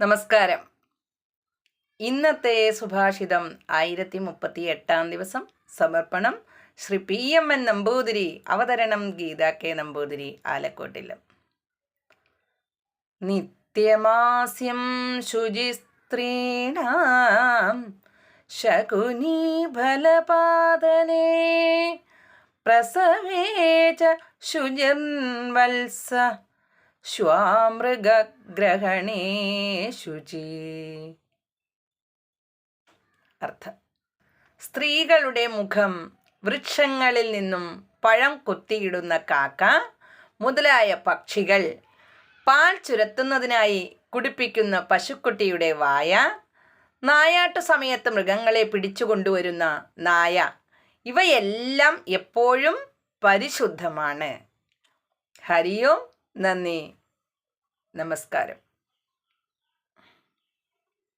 നമസ്കാരം. ഇന്നത്തെ സുഭാഷിതം ആയിരത്തി മുപ്പത്തി എട്ടാം ദിവസം. സമർപ്പണം Sri P M N Namboothiri അവതരണം ഗീത കെ നമ്പൂതിരി ആലക്കോട്ടിലും. നിത്യമാസ്യം ശുചിസ്ത്രീണാം ശകുനി ഫലപാതനേ പ്രസവേ ചുജൻ ശുചിർവത്സ ശ്വാമൃഗഗ്രഹണേ ശുചി അർത്ഥം. സ്ത്രീകളുടെ മുഖം വൃക്ഷങ്ങളിൽ നിന്നും പഴം കൊത്തിയിടുന്ന കാക്ക മുതലായ പക്ഷികൾ പാൽ ചുരത്തുന്നതിനായി കുടിപ്പിക്കുന്ന പശുക്കുട്ടിയുടെ വായ നായാട്ടു സമയത്ത് മൃഗങ്ങളെ പിടിച്ചുകൊണ്ടുവരുന്ന നായ ഇവയെല്ലാം എപ്പോഴും പരിശുദ്ധമാണ്. ഹരിയോം നന്ദി. നമസ്കാരം.